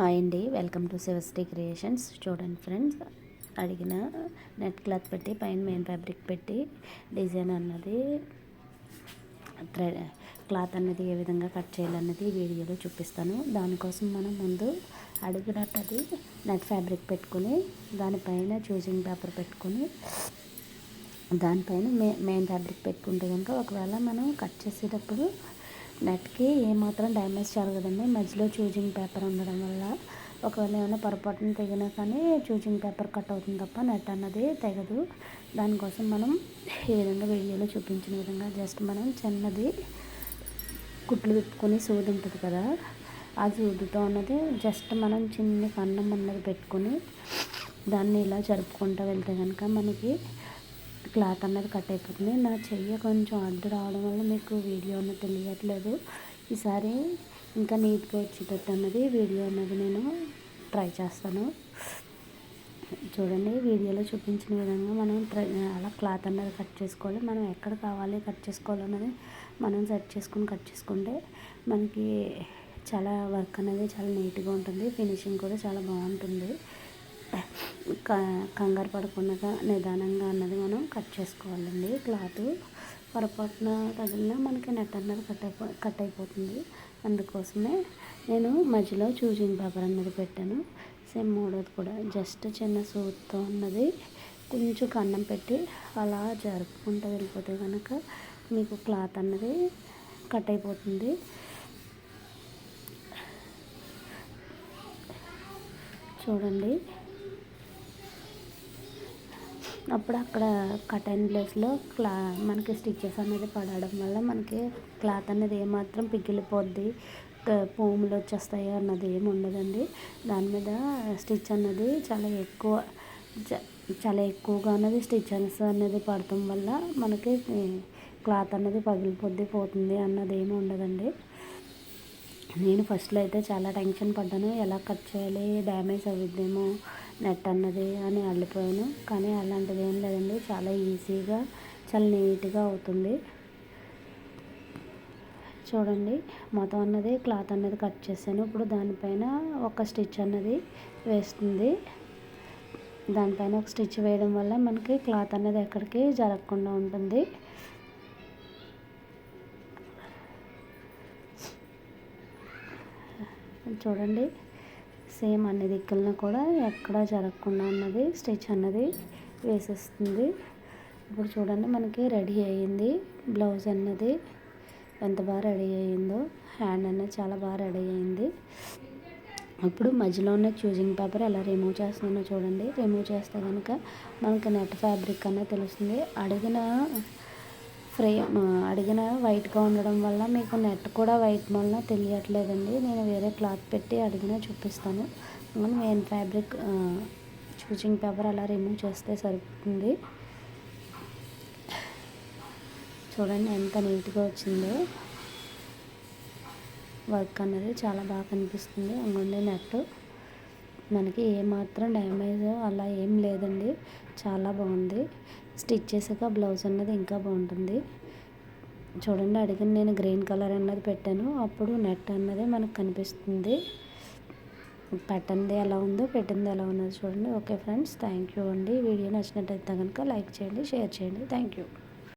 Hi అండి. Welcome to Sivasri creations. చూడండి friends అడిగిన నెట్ క్లాత్ పెట్టి పైన మెయిన్ ఫ్యాబ్రిక్ పెట్టి డిజైన్ అన్నది థ్రెడ్ క్లాత్ అన్నది ఏ విధంగా కట్ చేయాలన్నది వీడియోలో చూపిస్తాను. దానికోసం మనం ముందు అడిగినట్టది నెట్ ఫ్యాబ్రిక్ పెట్టుకుని దానిపైన చూసింగ్ పేపర్ పెట్టుకుని దానిపైన మెయిన్ ఫ్యాబ్రిక్ పెట్టుకుంటే కనుక ఒకవేళ మనం కట్ చేసేటప్పుడు నెట్కి ఏమాత్రం డ్యామేజ్ జరగదండి మధ్యలో చూజింగ్ పేపర్ ఉండడం వల్ల ఒకవేళ ఏమైనా పొరపాటున తెగినా కానీ చూజింగ్ పేపర్ కట్ అవుతుంది తప్ప నెట్ అన్నది తెగదు. దానికోసం మనం ఈ విధంగా వీడియోలో చూపించిన విధంగా జస్ట్ మనం చిన్నది కుట్లు విప్పుకొని సూది ఉంటుంది కదా ఆ సూదితో అన్నది జస్ట్ మనం చిన్న కన్నం అన్నది పెట్టుకొని దాన్ని ఇలా జరుపుకుంటూ వెళ్తే కనుక మనకి క్లాత్ అనేది కట్ అయిపోతుంది. నా చెయ్యి కొంచెం అడ్డు రావడం వల్ల మీకు వీడియో అన్నది తెలియట్లేదు. ఈసారి ఇంకా నీట్గా వచ్చేటట్టు అన్నది వీడియో అన్నది నేను ట్రై చేస్తాను. చూడండి వీడియోలో చూపించిన విధంగా మనం ట్రై అలా క్లాత్ అన్నది కట్ చేసుకోవాలి. మనం ఎక్కడ కావాలి కట్ చేసుకోవాలన్నది మనం సెట్ చేసుకొని కట్ చేసుకుంటే మనకి చాలా వర్క్ అనేది చాలా నీట్గా ఉంటుంది. ఫినిషింగ్ కూడా చాలా బాగుంటుంది. కంగారు పడకుండా నిదానంగా అన్నది మనం కట్ చేసుకోవాలండి క్లాత్. పొరపాటున తగిలిన మనకి నెట్ అన్నది కట్ అయిపో కట్ అయిపోతుంది. అందుకోసమే నేను మధ్యలో చూజింగ్ పేపర్ అన్నది పెట్టాను. సేమ్ మూడోది కూడా. జస్ట్ చిన్న సూత్తో ఉన్నది కొంచెం కన్నం పెట్టి అలా జరుపుకుంటూ వెళ్ళిపోతే కనుక మీకు క్లాత్ అన్నది కట్ అయిపోతుంది. చూడండి. అప్పుడు అక్కడ కటన్ ప్లేస్లో క్లా మనకి స్టిచ్చెస్ అనేది పడడం వల్ల మనకి క్లాత్ అనేది ఏమాత్రం పిగిలిపోద్ది. పోములు వచ్చేస్తాయి అన్నది ఏమి ఉండదండి. దాని మీద స్టిచ్ అన్నది చాలా ఎక్కువ చాలా ఎక్కువగా అనేది స్టిచ్చెస్ అనేది పడటం వల్ల మనకి క్లాత్ అనేది పగిలిపోద్ది పోతుంది అన్నది ఏమి ఉండదండి. నేను ఫస్ట్లో అయితే చాలా టెన్షన్ పడ్డాను. ఎలా కట్ చేయాలి? డ్యామేజ్ అవుద్దేమో నెట్ అన్నది అని అల్లిపోయాను. కానీ అలాంటిది ఏం లేదండి. చాలా ఈజీగా చాలా నీట్గా అవుతుంది. చూడండి మొత్తం అన్నది క్లాత్ అన్నది కట్ చేశాను. ఇప్పుడు దానిపైన ఒక స్టిచ్ అన్నది వేస్తుంది. దానిపైన ఒక స్టిచ్ వేయడం వల్ల మనకి క్లాత్ అనేది ఎక్కడికి జరగకుండా ఉంటుంది. చూడండి. సేమ్ అన్ని దిక్కులను కూడా ఎక్కడ జరగకుండా అన్నది స్టిచ్ అన్నది వేసేస్తుంది. ఇప్పుడు చూడండి మనకి రెడీ అయ్యింది బ్లౌజ్ అన్నది. ఎంత బాగా రెడీ అయ్యిందో హ్యాండ్ అనేది చాలా బాగా రెడీ అయింది. ఇప్పుడు మధ్యలో ఉన్న చూజింగ్ పేపర్ ఎలా రిమూవ్ చేస్తుందో చూడండి. రిమూవ్ చేస్తే కనుక మనకి నెట్ ఫ్యాబ్రిక్ అనేది తెలుస్తుంది. అడిగిన ఫ్రేమ్ అడిగిన వైట్గా ఉండడం వల్ల మీకు నెట్ కూడా వైట్ వల్ల తెలియట్లేదండి. నేను వేరే క్లాత్ పెట్టి అడిగిన చూపిస్తాను. మెయిన్ ఫ్యాబ్రిక్ చూచింగ్ పేపర్ అలా రిమూవ్ చేస్తే సరిపోతుంది. చూడండి ఎంత నీట్గా వచ్చిందో. వర్క్ అనేది చాలా బాగా కనిపిస్తుంది. అంగుండే నెట్ మనకి ఏమాత్రం డ్యామేజ్ అలా ఏం లేదండి. చాలా బాగుంది. స్టిచ్ చేసాక బ్లౌజ్ అన్నది ఇంకా బాగుంటుంది. చూడండి అడిగిన నేను గ్రీన్ కలర్ అన్నది పెట్టాను. అప్పుడు నెట్ అన్నది మనకు కనిపిస్తుంది. పెట్టంది ఎలా ఉందో పెట్టింది ఎలా ఉన్నది చూడండి. ఓకే ఫ్రెండ్స్ థ్యాంక్ యూ అండి. వీడియో నచ్చినట్టయితే కనుక లైక్ చేయండి షేర్ చేయండి. Thank you